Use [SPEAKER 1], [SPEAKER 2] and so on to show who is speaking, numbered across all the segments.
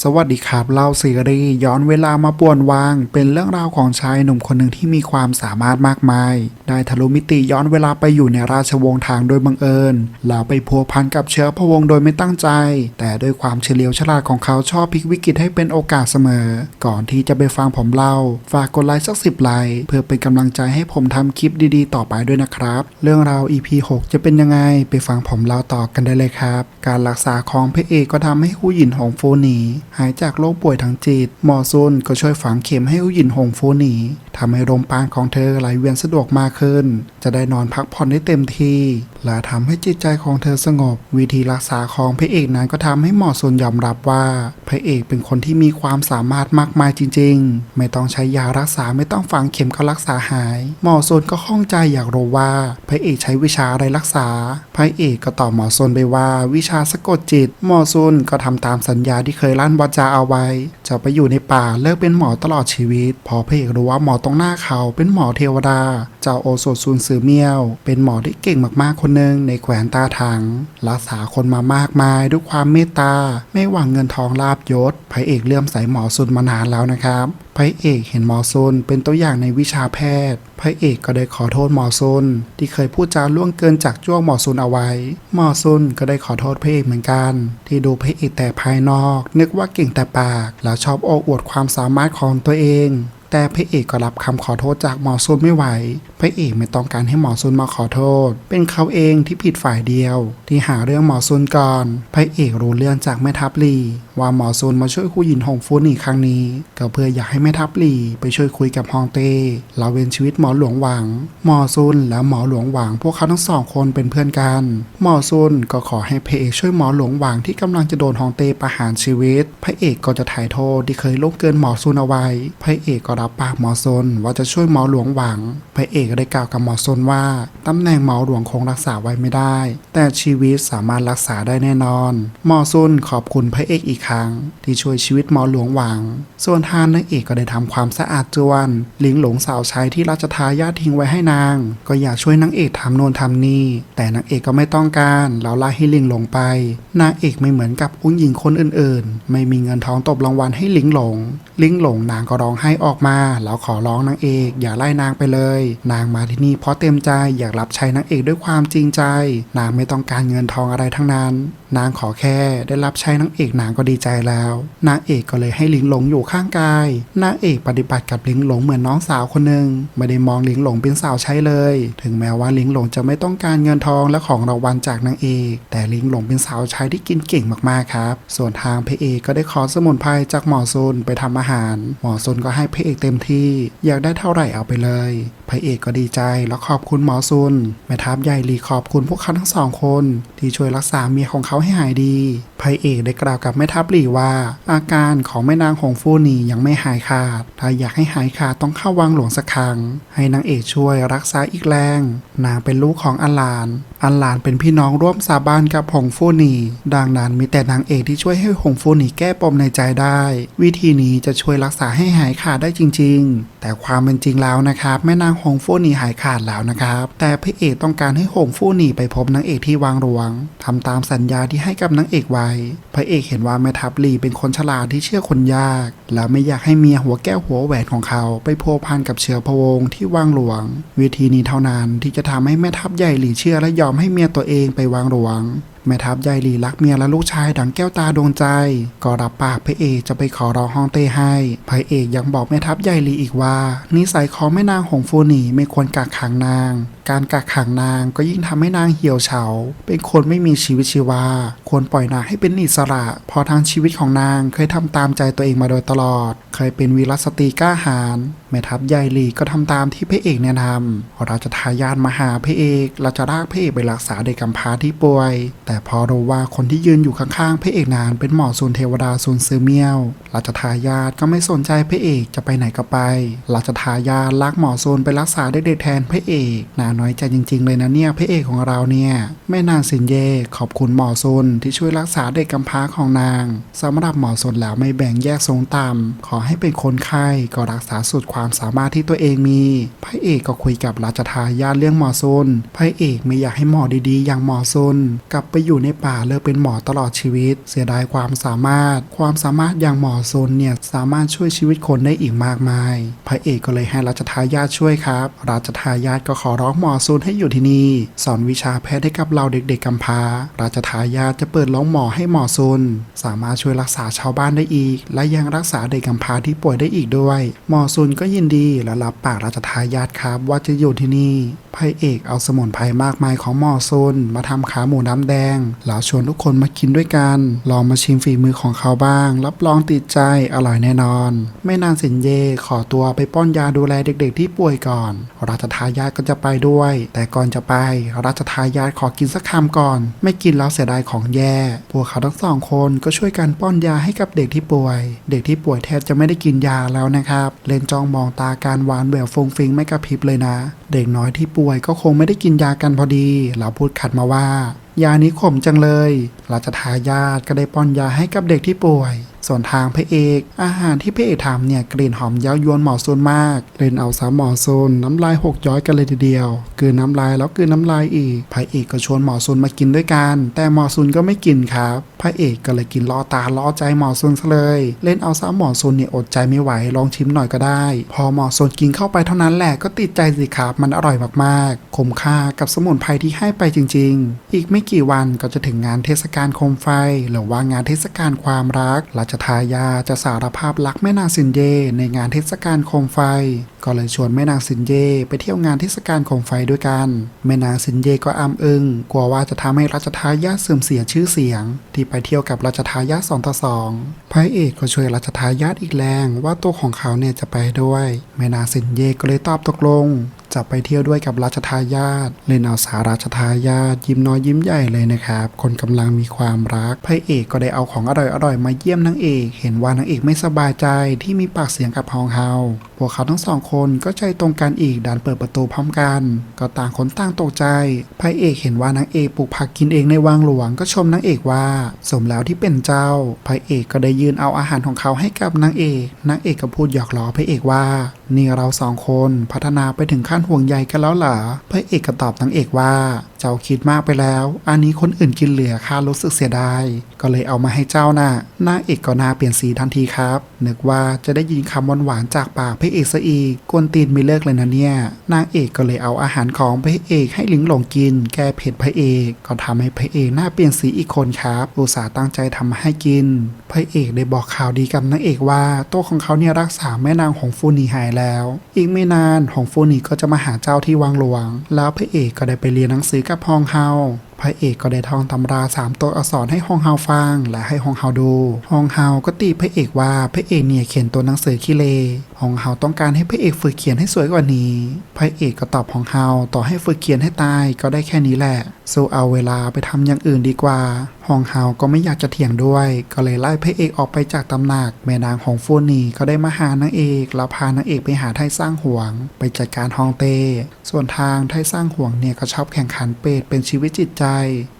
[SPEAKER 1] สวัสดีครับเล่าซีรีส์ย้อนเวลามาป่วนวาง เป็นเรื่องราวของชายหนุ่มคนหนึ่งที่มีความสามารถมากมาย ได้ทะลุมิติย้อนเวลาไปอยู่ในราชวงศ์ทางโดยบังเอิญแล้วไปพัวพันกับเชื้อพระวงศ์โดยไม่ตั้งใจ แต่ด้วยความเฉลียวฉลาดของเขาชอบพลิกวิกฤตให้เป็นโอกาสเสมอ ก่อนที่จะไปฟังผมเล่า ฝากกดไลค์สักสิบไลค์เพื่อเป็นกำลังใจให้ผมทำคลิปดีๆ ต่อไปด้วยนะครับ เรื่องราว EP 6 จะเป็นยังไงไปฟังผมเล่าต่อกันได้เลยครับ การรักษาของพระเอกก็ทำให้หูหยินหงฟูหนีหายจากโรคป่วยทางจิต หมอซุนก็ช่วยฝังเข็มให้อุหยินหงฟูหนีทำให้ลมปานของเธอไหลเวียนสะดวกมากขึ้น จะได้นอนพักผ่อนได้เต็มที่ และทำให้จิตใจของเธอสงบ วิธีรักษาของพระเอกนั้นก็ทำให้หมอซุนยอมรับว่าพระเอกเป็นคนที่มีความสามารถมากมายจริง ๆ ไม่ต้องใช้ยารักษาไม่ต้องฝังเข็มก็รักษาหาย หมอซุนก็ข้องใจอยากรู้ว่าพระเอกใช้วิชาอะไรรักษาพระเอกก็ตอบหมอซุนไปว่าวิชาสะกดจิต หมอซุนก็ทำตามสัญญาที่เคยลั่นวาจาเอาไว้ จะไปอยู่ในป่าเลิกเป็นหมอตลอดชีวิต พอพระเอกรู้ว่าหมอตรงหน้าเขาเป็นหมอเทวดาเจ้าโอโซซุนซือเมียว เป็นหมอที่เก่งมากๆคนหนึ่งในแขวนตาถัง รักษาคนมามากมายด้วยความเมตตา ไม่หวังเงินทองลาบยศพระเอกเลื่อมใสหมอซุนมานานแล้วนะครับพระเอกเห็นหมอซุนเป็นตัวอย่างในวิชาแพทย์พระเอกก็ได้ขอโทษหมอซุนที่เคยพูดจาล่วงเกินจากจ้วงหมอซุนเอาไว้ หมอซุนก็ได้ขอโทษพระเอกเหมือนกัน ที่ดูพระเอกแต่ภายนอก นึกว่าเก่งแต่ปาก แล้วชอบโอ้อวดความสามารถของตัวเอง แต่พระเอกก็รับคำขอโทษจากหมอซุนไม่ไหว พระเอกไม่ต้องการให้หมอซุนมาขอโทษ เป็นเขาเองที่ผิดฝ่ายเดียว ที่หาเรื่องหมอซุนก่อน พระเอกรู้เรื่องจากแม่ทัพลี ว่าหมอซุนมาช่วยคู่หยินหงฟูนี่ครั้งนี้ ก็เพื่ออยากให้แม่ทัพลีไปช่วยคุยกับฮองเต้เราเวนชีวิตหมอหลวงหวัง หมอซุนและหมอหลวงหวัง พวกเขาทั้งสองคนเป็นเพื่อนกัน หมอซุนก็ขอให้พระเอกช่วยหมอหลวงหวังที่กำลังจะโดนฮองเต้ประหารชีวิต พระเอกก็จะถ่ายโทษที่เคยล่วงเกินหมอซุนเอาไว้ พระเอกก็รับปากหมอซนว่าจะช่วยหมอหลวงหวัง พระเอกก็ได้กล่าวกับหมอซนว่าตำแหน่งหมอหลวงคงรักษาไว้ไม่ได้ แต่ชีวิตสามารถรักษาได้แน่นอน หมอซนขอบคุณพระเอกอีกครั้ง ที่ช่วยชีวิตหมอหลวงหวัง ส่วนทานนางเอกก็ได้ทำความสะอาดจวนลิงหลงสาวใช้ที่ราชทายาททิ้งไว้ให้นาง ก็อยากช่วยนางเอกทำโน่นทำนี่แต่นางเอกก็ไม่ต้องการแล้วไล่ให้ลิงหลงไป นางเอกไม่เหมือนกับผู้งหญิงคนอื่นๆ ไม่มีเงินทองตบรางวัลให้ลิงหลง ลิงหลงนางก็ร้องไห้ออกมาแล้วขอร้องนางเอก อย่าไล่นางไปเลย นางมาที่นี่เพราะเต็มใจอยากรับใช้นางเอกด้วยความจริงใจ นางไม่ต้องการเงินทองอะไรทั้งนั้น นางขอแค่ได้รับใช้นางเอกนางก็ดีใจแล้ว นางเอกก็เลยให้ลิงหลงอยู่ข้างกาย นางเอกปฏิบัติกับลิงหลงเหมือนน้องสาวคนหนึ่งไม่ได้มองลิงหลงเป็นสาวใช้เลย ถึงแม้ว่าลิงหลงจะไม่ต้องการเงินทองและของรางวัลจากนางเอก แต่ลิงหลงเป็นสาวใช้ที่กินเก่งมากๆครับ ส่วนทางพระเอกก็ได้ขอสมุนไพรจากหมอซุนไปทำอาหาร หมอซุนก็ให้พระเอกเต็มที่ อยากได้เท่าไหร่เอาไปเลยพระเอกก็ดีใจแล้วขอบคุณหมอซุนแม่ทัพใหญ่หลีขอบคุณพวกเขาทั้งสองคน ที่ช่วยรักษาเมียของเขาให้หายดีพระเอกได้กล่าวกับแม่ทัพหลีว่า อาการของแม่นางหงฟูนียังไม่หายขาด ถ้าอยากให้หายขาดต้องเข้าวังหลวงสักครั้ง ให้นางเอกช่วยรักษาอีกแรง นางเป็นลูกของอลาน อัลลานเป็นพี่น้องร่วมสาบานกับหงฟูหนีดังนั้นมีแต่นางเอกที่ช่วยให้หงฟูหนีแก้ปมในใจได้ วิธีนี้จะช่วยรักษาให้หายขาดได้จริง ๆ แต่ความเป็นจริงแล้วนะครับแม่นางหงฟูหนีหายขาดแล้วนะครับ แต่พระเอกต้องการให้หงฟูหนีไปพบนางเอกที่วังหลวงทำตามสัญญาที่ให้กับนางเอกไว้พระเอกเห็นว่าแม่ทัพลีเป็นคนฉลาดที่เชื่อคนยาก และไม่อยากให้เมียหัวแก้วหัวแหวนของเขา ไปพัวพันกับเชื้อพระวงศ์ที่วังหลวง วิธีนี้เท่านั้นที่จะทำให้แม่ทัพใหญ่หลีเชื่อและยอมให้เมียตัวเองไปวางระวง แม่ทัพใหญ่หลีรักเมียและลูกชายดังแก้วตาดวงใจ ก็รับปากพระเอกจะไปขอร้องฮองเต้ให้พระเอกยังบอกแม่ทัพใหญ่หลีอีกว่า นิสัยของแม่นางหงฟูหนีไม่ควรกักขังนาง การกักขังนางก็ยิ่งทำให้นางเหี่ยวเฉา เป็นคนไม่มีชีวิตชีวา ควรปล่อยนางให้เป็นอิสระเพราะทางชีวิตของนางเคยทำตามใจตัวเองมาโดยตลอด เคยเป็นวีรสตรีกล้าหาญแม่ทัพใหญ่หลีก็ทำตามที่พระเอกแนะนำเราจะทายาทมาหาพระเอก เราจะลากพระเอกไปรักษาเด็กกำพร้าที่ป่วย แต่แต่พอรู้ว่าคนที่ยืนอยู่ข้างๆพระเอกนานเป็นหมอซุนเทวดาซุนซือเมียวราชทายาทก็ไม่สนใจพระเอกจะไปไหนก็ไปราชทายาทลากหมอซุนไปรักษาเด็กๆแทนพระเอกนาน้อยใจจริง ๆ เลยนะเนี่ยพระเอกของเราเนี่ยแม่นางสินเยขอบคุณหมอซุนที่ช่วยรักษาเด็กกำพร้าของนางสำหรับหมอซุนแล้วไม่แบ่งแยกทรงต่ำขอให้เป็นคนไข้ก็รักษาสุดความสามารถที่ตัวเองมี พระเอกก็คุยกับราชทายาทเรื่องหมอซุนพระเอกไม่อยากให้หมอดีๆ อย่างหมอซุนกลับไปอยู่ในป่าเลิกเป็นหมอตลอดชีวิต เสียดายความสามารถ ความสามารถอย่างหมอซนเนี่ยสามารถช่วยชีวิตคนได้อีกมากมาย พระเอกก็เลยให้ราชทายาทช่วยครับ ราชทายาทก็ขอร้องหมอซนให้อยู่ที่นี่ สอนวิชาแพทย์ให้กับเราเด็กๆกำพร้า ราชทายาทจะเปิดโรงหมอให้หมอซนสามารถช่วยรักษาชาวบ้านได้อีก และยังรักษาเด็กกำพร้าที่ป่วยได้อีกด้วย หมอซนก็ยินดีและรับปากราชทายาทครับว่าจะอยู่ที่นี่พระเอกเอาสมุนไพรมากมายของหมอซนมาทำขาหมูน้ำแดงแล้วชวนทุกคนมากินด้วยกัน ลองมาชิมฝีมือของเขาบ้าง รับรองติดใจอร่อยแน่นอน ไม่นานสินเยขอตัวไปป้อนยาดูแลเด็กๆที่ป่วยก่อน ราชทายาทก็จะไปด้วย แต่ก่อนจะไป ราชทายาทขอกินสักคำก่อน ไม่กินแล้วเสียดายของแย่ พวกเขาทั้งสองคนก็ช่วยกันป้อนยาให้กับเด็กที่ป่วย เด็กที่ป่วยแทบจะไม่ได้กินยาแล้วนะครับ เลนจ้องมองตาการหวานแบบฟงฟิงไม่กระพริบเลยนะ เด็กน้อยที่ป่วยก็คงไม่ได้กินยากันพอดี เราพูดขัดมาว่า ยานี้ขมจังเลยราชทายาทก็ได้ป้อนยาให้กับเด็กที่ป่วย ส่วนทางพระเอก อาหารที่พระเอกทำเนี่ยกลิ่นหอมเย้ายวนหมอโซนมากเล่นเอาสามหมอโซนน้ำลายหกย้อยกันเลยทีเดียวกืนน้ำลายแล้วกืนน้ำลายอีกพระเอกก็ชวนหมอซูนมากินด้วยกัน แต่หมอซูนก็ไม่กินครับพระเอกก็เลยกินล่อตาล่อใจหมอซูนซะเลย เล่นเอาสามหมอซูนเนี่ยอดใจไม่ไหวลองชิมหน่อยก็ได้ พอหมอซูนกินเข้าไปเท่านั้นแหละก็ติดใจสิครับมันอร่อยมากๆคุ้มค่ากับสมุนไพรที่ให้ไปจริง ๆ อีกไม่กี่วันก็จะถึงงานเทศกาลโคมไฟ หรือว่างานเทศกาลความรักราชทายาจะสารภาพรักแม่นางสินเย ในงานเทศกาลโคมไฟ ก็เลยชวนแม่นางสินเย ไปเที่ยวงานเทศกาลโคมไฟด้วยกัน แม่นางสินเยก็อ้ำอึง้งกลัวว่าจะทำให้ราชทายาเสื่อมเสียชื่อเสียง ที่ไปเที่ยวกับราชทายาสองต่อสองพระเอกก็ช่วยราชทายาอีกแรงว่าตัวของเขาเนี่ยจะไปด้วย แม่นางสินเยก็เลยตอบตกลง จะไปเที่ยวด้วยกับราชทายาทเล่นเอาสาราชทายาทยิ้มน้อยยิ้มใหญ่เลยนะครับ คนกำลังมีความรักพระเอกก็ได้เอาของอร่อยๆมาเยี่ยมนางเอก เห็นว่านางเอกไม่สบายใจที่มีปากเสียงกับฮองเฮา วกเขาทั้งสองคนก็ใจตรงกันอีกดันเปิดประตูพร้อมกัน ก็ต่างคนต่างตกใจพระเอกเห็นว่านางเอกปลูกผักกินเองในวังหลวงก็ชมนางเอกว่า สมแล้วที่เป็นเจ้าพระเอกก็ได้ยืนเอาอาหารของเขาให้กับนางเอกนางเอกก็พูดหยอกล้อพระเอกว่า นี่เราสองคนพัฒนาไปถึงขั้นห่วงใยกันแล้วเหรอพระเอกก็ตอบนางเอกว่า เจ้าคิดมากไปแล้ว อันนี้คนอื่นกินเหลือข้ารู้สึกเสียดาย ก็เลยเอามาให้เจ้าน่ะนางเอกก็หนาเปลี่ยนสีทันทีครับ นึกว่าจะได้ยินคำหวานๆจากปากพระเอกซะอีกกวนตีนไม่เลิกเลยนะเนี่ยนางเอกก็เลยเอาอาหารของพระเอกให้หลิงหลงกิน แก้เผ็ดพระเอกก็ทำให้พระเอกหน้าเปลี่ยนสีอีกคนครับอุตส่าห์ตั้งใจทำให้กิน พระเอกได้บอกข่าวดีกับนางเอกว่าตัวของเขาเนี่ยรักษาแม่นางหงฟูนีหายแล้ว อีกไม่นานหงฟูนีก็จะมาหาเจ้าที่วังหลวง แล้วพระเอกก็ได้ไปเรียนหนังสือกับับฮองเฮา พระเอกก็ได้ท่องตำราสามตัวอักษรให้ฮองเฮาฟัง และให้ฮองเฮาดูฮองเฮาก็ตีพระเอกว่าพระเอกเนี่ยเขียนตัวหนังสือขี้เลฮองเฮาต้องการให้พระเอกฝึกเขียนให้สวยกว่านี้ พระเอกก็ตอบฮองเฮาต่อให้ฝึกเขียนให้ตายก็ได้แค่นี้แหละสู้เอาเวลาไปทำอย่างอื่นดีกว่าฮองเฮาก็ไม่อยากจะเถียงด้วย ก็เลยไล่พระเอกออกไปจากตำหนัก แม่นางของฟูนีก็ได้มาหานางเอกแล้วพานางเอกไปหาไทสร้างห่วง ไปจัดการฮองเต้ส่วนทางไทสร้างห่วงเนี่ยก็ชอบแข่งขันเป็ดเป็นชีวิตจิตใจ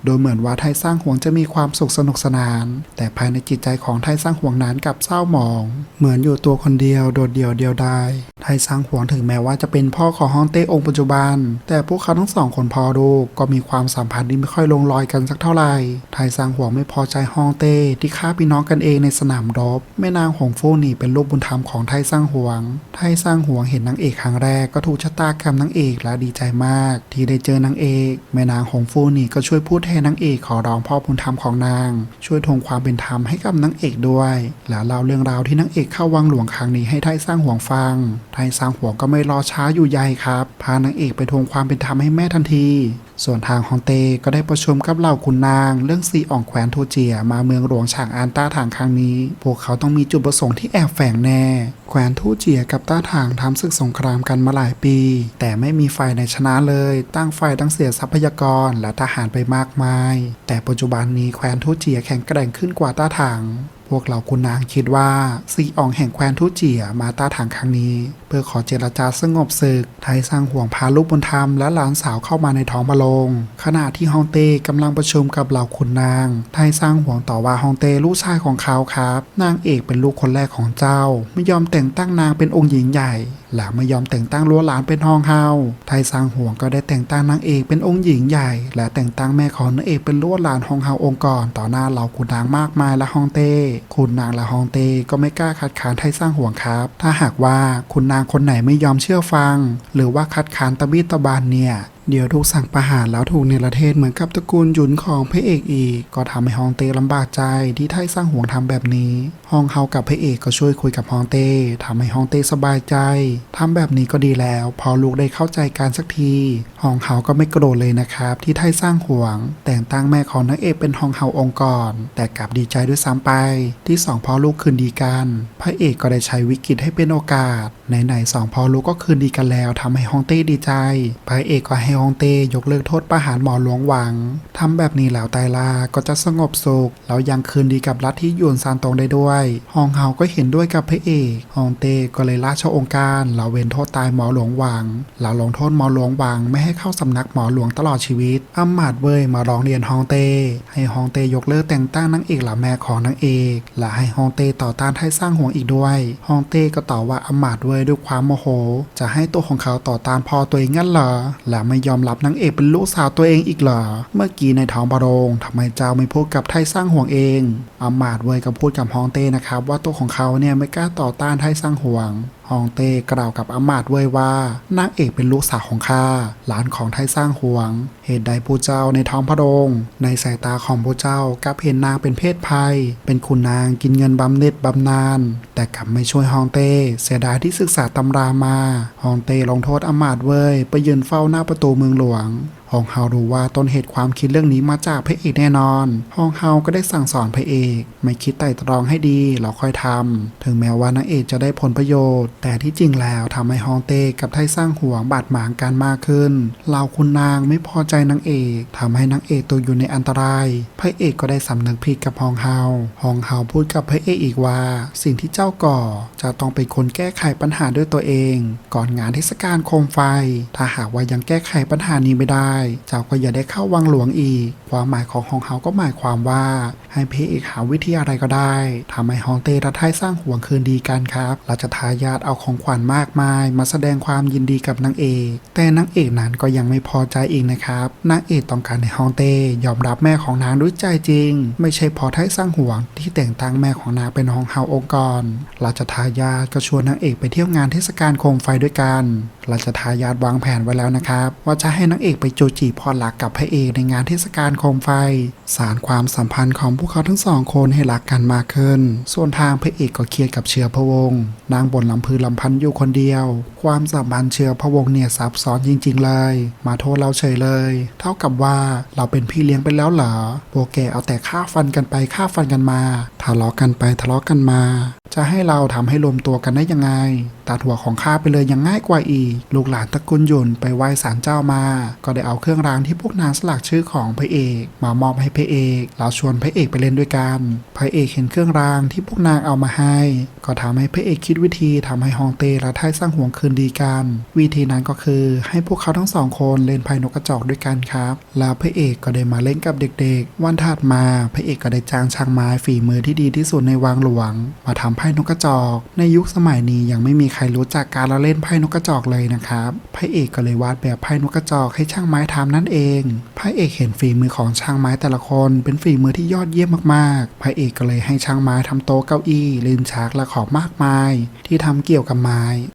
[SPEAKER 1] โดยเหมือนว่าไทสร้างห่วงจะมีความสุขสนุกสนาน แต่ภายในจิตใจของไทสร้างห่วงนั้นกลับเศร้าหมอง เหมือนอยู่ตัวคนเดียวโดดเดี่ยวเดียวดายไทสร้างห่วงถึงแม้ว่าจะเป็นพ่อของฮองเต้องค์ปัจจุบัน แต่พวกเขาทั้งสองคนพอลูก็มีความสัมพันธ์ที่ไม่ค่อยลงรอยกันสักเท่าไหร่ไทสร้างห่วงไม่พอใจฮองเต้ที่ฆ่าพี่น้องกันเองในสนามรบแม่นางหงฟูหนี่เป็นลูกบุญธรรมของไทสร้างห่วง ไทสร้างห่วงเห็นนางเอกครั้งแรกก็ถูกชะตากรรมนางเอกและดีใจมาก ที่ได้เจอนางเอก แม่นางหงฟูหนี่ก็ช่วยพูดแทนนางเอกขอร้องพ่อบุญธรรมของนาง ช่วยทวงความเป็นธรรมให้กับนางเอกด้วย แล้วเล่าเรื่องราวที่นางเอกเข้าวังหลวงครั้งนี้ให้ไทสร้างหวงฟัง ไทสร้างหวงก็ไม่รอช้าอยู่ใยครับ พานางเอกไปทวงความเป็นธรรมให้แม่ทันที ส่วนทางฮองเต้ก็ได้ประชุมกับเหล่าขุนนาง เรื่องซีอ่องแคว้นโทเจียมาเมืองหลวงฉางอานต้าถางครั้งนี้ พวกเขาต้องมีจุดประสงค์ที่แอบแฝงแน่แคว้นทูเจียกับต้าถางทำศึกสงครามกันมาหลายปี แต่ไม่มีฝ่ายไหนชนะเลย ตั้งฝ่ายตั้งเสียทรัพยากรและทหารไปมากมาย แต่ปัจจุบันนี้แคว้นทูเจียแข็งแกร่งขึ้นกว่าต้าถางพวกเราคุณนางคิดว่าซีอองแห่งแคว้นทุเจียมาต้าทางครั้งนี้ พื่อขอเจรจาสงบศึก ไทสร้างห่วงพาลูกบุญธรรมและหลานสาวเข้ามาในท้องพระโรงขณะที่ฮองเต้กำลังประชุมกับเหล่าขุนนาง ไทสร้างห่วงต่อว่าฮองเต้ลูกชายของเขาครับ นางเอกเป็นลูกคนแรกของเจ้า ไม่ยอมแต่งตั้งนางเป็นองค์หญิงใหญ่และไม่ยอมแต่งตั้งลัวหลานเป็นฮองเฮา ไทสร้างห่วงก็ได้แต่งตั้งนางเอกเป็นองค์หญิงใหญ่ และแต่งตั้งแม่ของนางเอกเป็นลัวหลานฮองเฮาองค์ก่อนต่อหน้าเหล่าขุนนางมากมายและฮองเต้ขุนนางและฮองเต้ก็ไม่กล้าคัดค้านไทสร้างห่วงครับ ถ้าหากว่าคุณนางคนไหนไม่ยอมเชื่อฟัง หรือว่าคัดค้านตะบี้ตะบานเนี่ย เดี๋ยวถูกสั่งประหารแล้วถูกเนรเทศเหมือนกับตระกูลหยุนของพระเอกอีก ก็ทำให้ฮองเต้ลำบากใจที่ไทสร้างห่วงทำแบบนี้ฮองเฮากับพระเอกก็ช่วยคุยกับฮองเต้ทำให้ฮองเต้สบายใจทำแบบนี้ก็ดีแล้ว พอลูกได้เข้าใจการสักทีฮองเฮาก็ไม่โกรธเลยนะครับ ที่ไทสร้างห่วง แต่งตั้งแม่ของนางเอกเป็นฮองเฮาองค์ก่อนแต่กลับดีใจด้วยซ้ำไป ที่สองพ่อลูกคืนดีกัน พระเอกก็ได้ใช้วิกฤตให้เป็นโอกาสไหนๆสองพ่อลูกก็คืนดีกันแล้วทำให้ฮองเต้ดีใจ พระเอกก็ให้ฮองเต้ยกเลิกโทษประหารหมอหลวงหวังทำแบบนี้แล้วไตลาก็จะสงบสุข แล้วยังคืนดีกับลัฐทธิหยวนซานตงได้ด้วยฮองเฮาก็เห็นด้วยกับพระเอกฮองเต้ก็เลยราชองค์การเหลาเว้นโทษตายหมอหลวงหวังเหลาลงโทษหมอหลวงหวังไม่ให้เข้าสำนักหมอหลวงตลอดชีวิตอำมาตย์เว่ยมาร้องเรียนฮองเต้ให้ฮองเต้ยกเลิกแต่งตั้งนางเอกหล่าแม่ของนางเอกและให้ฮองเต้ต่อต้านไทสร้างห่วงอีกด้วยฮองเต้ก็ตอบว่าอำมาตย์เว่ยด้วยความโมโห จะให้ตัวของเขาต่อต้านพอตัวเองงั้นเหรอและไม่ยอมรับนางเอกเป็นลูกสาวตัวเองอีกเหรอ เมื่อกี้ในท้องพระโรงทำไมเจ้าไม่พูดกับไทสร้างห่วงเองอามาดเว่ยก็พูดกับฮองเต้นะครับว่าตัวของเขาเนี่ยไม่กล้าต่อต้านไทสร้างห่วงฮองเต้กล่าวกับอำมาตเว่ยว่านางเอกเป็นลูกสาวของข้าหลานของไทสร้างห่วง เหตุใดผู้เจ้าในท้องพระโรงในสายตาของผู้เจ้ากลับเห็นนางเป็นเพศภัย เป็นคุณนางกินเงินบำเหน็จบำนาญแต่กลับไม่ช่วยฮองเต้เสียดายที่ศึกษาตำรามาฮองเต้ลงโทษอำมาตเว่ยไปยืนเฝ้าหน้าประตูเมืองหลวง ฮองเฮารู้ว่าต้นเหตุความคิดเรื่องนี้มาจากพระเอกแน่นอนฮองเฮาก็ได้สั่งสอนพระเอก ไม่คิดไต่ตรองให้ดีแล้วค่อยทำถึงแม้ว่านางเอกจะได้ผลประโยชน์ แต่ที่จริงแล้วทำให้ฮองเต้กับไทสร้างห่วงบาดหมางกันมากขึ้นเหล่าคุณนางไม่พอใจนางเอกทำให้นางเอกตกอยู่ในอันตราย พระเอกก็ได้สำนึกผิดกับฮองเฮาฮองเฮาพูดกับพระเอกอีกว่า สิ่งที่เจ้าก่อจะต้องเป็นคนแก้ไขปัญหาด้วยตัวเอง ก่อนงานเทศกาลโคมไฟ ถ้าหากว่ายังแก้ไขปัญหานี้ไม่ได้เจ้าก็อย่าได้เข้าวังหลวงอีก ความหมายของฮองเฮาก็หมายความว่า ให้พระเอกหาวิธีอะไรก็ได้ทำให้ฮองเต้และไทสร้างห่วงคืนดีกันครับราชทายาทเอาของขวัญมากมาย มาแสดงความยินดีกับนางเอก แต่นางเอกนั้นก็ยังไม่พอใจอีกนะครับนางเอกต้องการให้ฮองเต้ยอมรับแม่ของนางด้วยใจจริง ไม่ใช่พอไทสร้างห่วงที่แต่งตั้งแม่ของนางเป็นฮองเฮาองค์กรราชทายาทก็ชวนนางเอกไปเที่ยวงานเทศกาลโคมไฟด้วยกันราชทายาทวางแผนไว้แล้วนะครับ ว่าจะให้นางเอกไปจูจีพอหลักกับพระเอกในงานเทศกาลโคมไฟ สารความสัมพันธ์ของพวกเขาทั้งสองคนให้รักกันมากขึ้น ส่วนทางพระเอกก็เครียดกับเชื้อพระวงศ์นางบนลำพือลำพันอยู่คนเดียว ความสัมพันธ์เชื้อพระวงศ์เนี่ยซับซ้อนจริง ๆ เลย มาโทษเราเฉยเลย เท่ากับว่าเราเป็นพี่เลี้ยงไปแล้วเหรอพวกแกเอาแต่ฆ่าฟันกันไปฆ่าฟันกันมาทะเลาะกันไปทะเลาะกันมา จะให้เราทำให้รวมตัวกันได้ยังไง ตัดหัวของข้าไปเลยยังง่ายกว่าอีก ลูกหลานตระกูลยุนไปไหว้ศาลเจ้ามา ก็ได้เอาเครื่องรางที่พวกนางสลักชื่อของพระเอก มามอบให้พระเอกแล้วชวนพระเอกไปเล่นด้วยกัน พระเอกเห็นเครื่องรางที่พวกนางเอามาให้ ก็ทำให้พระเอกคิดวิธีทำให้ฮองเต้และไทสร้างห่วงคืนดีกัน วิธีนั้นก็คือให้พวกเขาทั้งสองคนเล่นไพ่นกกระจอกด้วยกันครับ แล้วพระเอกก็ได้มาเล่นกับเด็ก ๆ วันถัดมาพระเอกก็ได้จ้างช่างไม้ฝีมือที่ดีที่สุดในวังหลวง มาทำพ่นกกระจอก ในยุคสมัยนี้ยังไม่มีใครรู้จักการละเล่นไพ่นกกระจอกเลยนะครับพระเอกก็เลยวาดแบบไพ่นกกระจอกให้ช่างไม้ทำนั่นเองพระเอกเห็นฝีมือของช่างไม้แต่ละคน เป็นฝีมือที่ยอดเยี่ยมมากๆพระเอกก็เลยให้ช่างไม้ทำโต๊ะเก้าอี้ลืมชักและของมากมาย ที่ทำเกี่ยวกับไม้